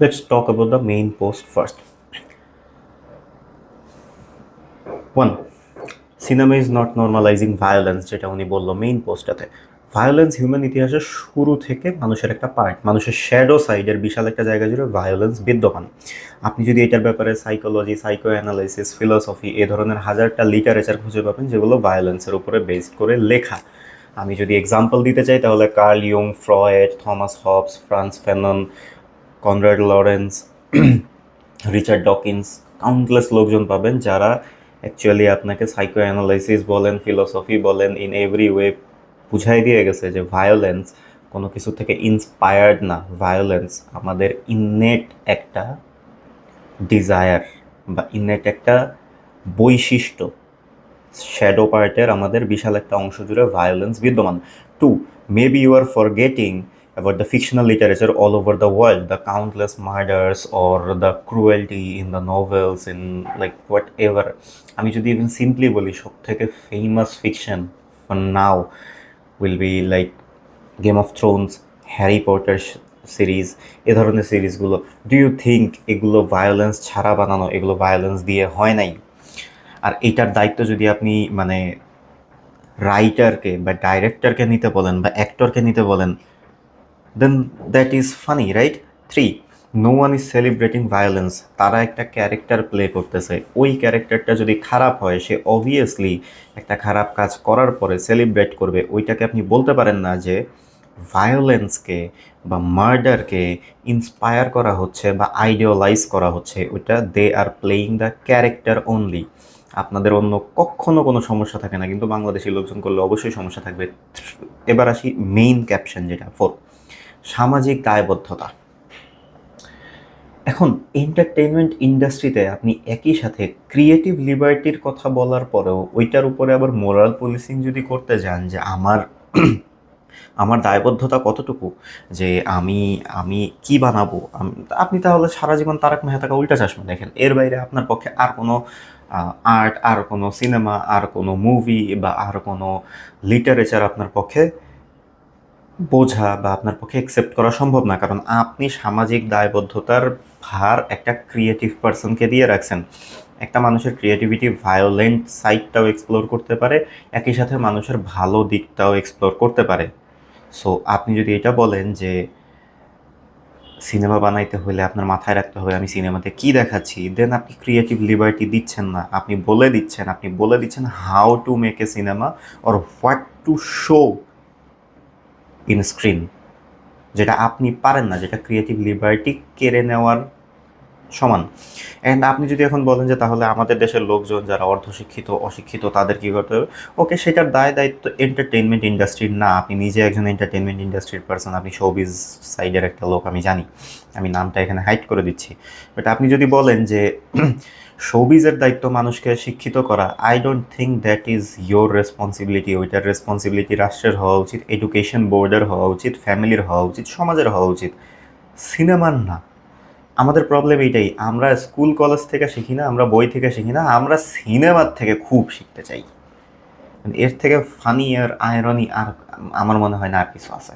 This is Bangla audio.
Let's talk about the main post first. One, cinema is not normalizing violence যেটা উনি বলল মেইন পোস্টটাতে ভায়োলেন্স হিউম্যান ইতিহাসের শুরু থেকে মানুষের একটা পার্ট মানুষের শ্যাডো সাইডের বিশাল একটা জায়গা জুড়ে ভায়োলেন্স বিদ্যমান। আপনি যদি এটার ব্যাপারে সাইকোলজি সাইকো অ্যানালাইসিস ফিলোসফি এ ধরনের হাজারটা লিটারেচার খুঁজে পাবেন যেগুলো ভায়োলেন্সের উপরে বেসড করে লেখা। আমি যদি এক্সাম্পল দিতে চাই তাহলে Carl young Freud Thomas Hobbes Frantz Fanon Konrad Lorenz, Richard Dawkins countless লোকজন পাবেন যারা অ্যাকচুয়ালি আপনাকে সাইকো অ্যানালাইসিস বলেন ফিলোসফি বলেন ইন এভরি ওয়ে বুঝাই দিয়ে গেছে যে ভায়োলেন্স কোনো কিছু থেকে ইন্সপায়ার্ড না। ভায়োলেন্স আমাদের ইননেট একটা ডিজায়ার বা ইননেট একটা বৈশিষ্ট্য। শ্যাডো পার্টের আমাদের বিশাল একটা অংশ জুড়ে ভায়োলেন্স বিদ্যমান। To maybe you are forgetting about the fictional literature all over the world, the countless murders or the cruelty in the novels, in, like, whatever. আমি যদি ইভেন সিম্পলি বলি সব থেকে famous fiction for now will be like Game of Thrones Harry Potter series এ ধরনের সিরিজগুলো ডু ইউ থিঙ্ক এগুলো ভায়োলেন্স ছাড়া বানানো, এগুলো ভায়োলেন্স দিয়ে হয় নাই? আর এইটার দায়িত্ব যদি আপনি মানে রাইটারকে বা ডাইরেক্টরকে নিতে বলেন বা অ্যাক্টরকে নিতে বলেন then that is funny right three no one is celebrating violence তারা একটা ক্যারেক্টার প্লে করতেছে। ওই ক্যারেক্টারটা যদি খারাপ হয়, সে অবভিয়াসলি একটা খারাপ কাজ করার পরে সেলিব্রেট করবে। ওইটাকে আপনি বলতে পারেন না যে ভায়োলেন্সকে বা মার্ডারকে ইন্সপায়ার করা হচ্ছে বা আইডিয়ালাইজ করা হচ্ছে। ওইটা they are playing the character only আপনাদের অন্য কখনো কোনো সমস্যা থাকে না, কিন্তু বাংলাদেশি লোকজন করলে অবশ্যই সমস্যা থাকবে। এবার আসি মেইন ক্যাপশন যেটা ফোর সামাজিক দায়বদ্ধতা। এখন এন্টারটেইনমেন্ট ইন্ডাস্ট্রিতে আপনি একই সাথে ক্রিয়েটিভ লিবার্টির কথা বলার পরেও ওইটার উপরে আবার মোরাল পলিসিং যদি করতে যান যে আমার আমার দায়বদ্ধতা কতটুকু? যে আমি আমি কি বানাবো? আপনি তাহলে সারা জীবন তারক মেহতাকা উল্টা চশমা দেখেন। এর বাইরে আপনার পক্ষে আর কোনো আর্ট আর কোনো সিনেমা আর কোনো মুভি বা আর কোনো লিটারেচার আপনার পক্ষে বোঝা বা আপনার পক্ষে অ্যাকসেপ্ট করা সম্ভব না, কারণ আপনি সামাজিক দায়বদ্ধতার ভার একটা ক্রিয়েটিভ পার্সনকে দিয়ে রাখছেন। একটা মানুষের ক্রিয়েটিভিটি ভায়োলেন্ট সাইডটাও এক্সপ্লোর করতে পারে, একই সাথে মানুষের ভালো দিকটাও এক্সপ্লোর করতে পারে। সো আপনি যদি এটা বলেন যে সিনেমা বানাইতে হলে আপনার মাথায় রাখতে হবে, আমি সিনেমাতে কি দেখাচ্ছি দেন আপনি ক্রিয়েটিভ লিবার্টি দিচ্ছেন না। আপনি বলে দিচ্ছেন, আপনি বলে দিচ্ছেন how to make a cinema or what to show in screen যেটা আপনি পারেন না যেটা ক্রিয়েটিভ লিবার্টি কেড়ে নেওয়ার সমান। অ্যান্ড আপনি যদি এখন বলেন যে তাহলে আমাদের দেশের লোকজন যারা অর্ধশিক্ষিত, অশিক্ষিত, তাদের কী করতে হবে? ওকে, সেটার দায় দায়িত্ব এন্টারটেনমেন্ট ইন্ডাস্ট্রির না। আপনি নিজে একজন এন্টারটেনমেন্ট ইন্ডাস্ট্রির পার্সন আপনি শোবিজ সাইডের একটা লোক, আমি জানি। আমি নামটা এখানে হাইট করে দিচ্ছি। বাট আপনি যদি বলেন যে শোবিজের দায়িত্ব মানুষকে শিক্ষিত করা I don't think that is your responsibility ওইটার রেসপন্সিবিলিটি রাষ্ট্রের হওয়া উচিত এডুকেশন বোর্ডের হওয়া উচিত ফ্যামিলির হওয়া উচিত, সমাজের হওয়া উচিত। সিনেমার না। আমাদের প্রবলেম এইটাই, আমরা স্কুল কলেজ থেকে শিখি না, আমরা বই থেকে শিখি না, আমরা সিনেমার থেকে খুব শিখতে চাই। এর থেকে ফানি আর আয়রনি আর আমার মনে হয় না আর কিছু আছে।